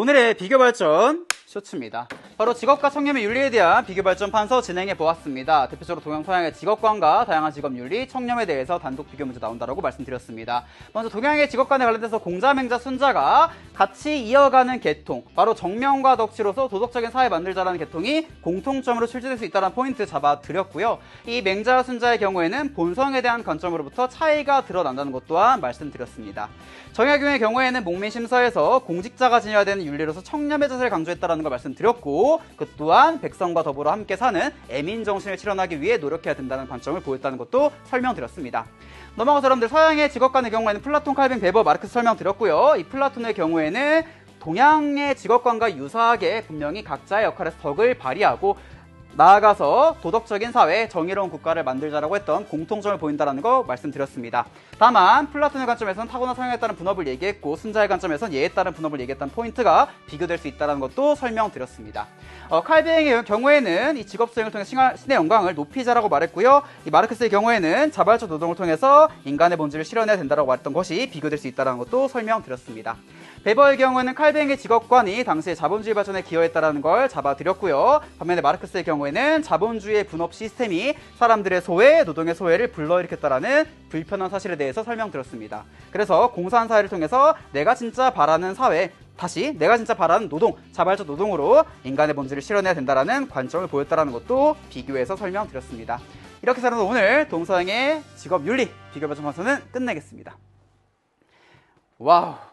오늘의 비교 발전 쇼츠입니다. 바로 직업과 청렴의 윤리에 대한 비교 발전 판서 진행해 보았습니다. 대표적으로 동양 서양의 직업관과 다양한 직업 윤리, 청렴에 대해서 단독 비교 문제 나온다고 말씀드렸습니다. 먼저 동양의 직업관에 관련돼서 공자맹자 순자가 같이 이어가는 계통, 바로 정명과 덕치로서 도덕적인 사회 만들자라는 계통이 공통점으로 출제될 수 있다는 포인트 잡아드렸고요. 이 맹자 순자의 경우에는 본성에 대한 관점으로부터 차이가 드러난다는 것 또한 말씀드렸습니다. 정약용의 경우에는 목민심서에서 공직자가 지녀야 되는 윤리로서 청렴의 자세를 강조했다는 걸 말씀드렸고 그 또한 백성과 더불어 함께 사는 애민 정신을 실현하기 위해 노력해야 된다는 관점을 보였다는 것도 설명드렸습니다. 넘어가서 여러분들 서양의 직업 관의 경우에는 플라톤, 칼빈, 베버, 마르크스 설명드렸고요. 이 플라톤의 경우에는 동양의 직업관과 유사하게 분명히 각자의 역할에서 덕을 발휘하고 나아가서 도덕적인 사회, 정의로운 국가를 만들자라고 했던 공통점을 보인다는 거 말씀드렸습니다. 다만 플라톤의 관점에서는 타고난 성향에 따른 분업을 얘기했고 순자의 관점에서는 예에 따른 분업을 얘기했다는 포인트가 비교될 수 있다는 것도 설명드렸습니다. 어, 칼뱅의 경우에는 이 직업 수행을 통해 신의 영광을 높이자라고 말했고요. 이 마르크스의 경우에는 자발적 노동을 통해서 인간의 본질을 실현해야 된다고 말했던 것이 비교될 수 있다는 것도 설명드렸습니다. 베버의 경우에는 칼뱅의 직업관이 당시의 자본주의 발전에 기여했다는 걸 잡아드렸고요. 반면에 마르크스의 경우에는 자본주의의 분업 시스템이 사람들의 소외, 노동의 소외를 불러일으켰다라는 불편한 사실에 대해서 설명드렸습니다. 그래서 공산 사회를 통해서 내가 진짜 바라는 사회, 다시 내가 진짜 바라는 노동, 자발적 노동으로 인간의 본질을 실현해야 된다라는 관점을 보였다라는 것도 비교해서 설명드렸습니다. 이렇게 해서 오늘 동서양의 직업 윤리 비교 판서는 끝내겠습니다. 와우, 네.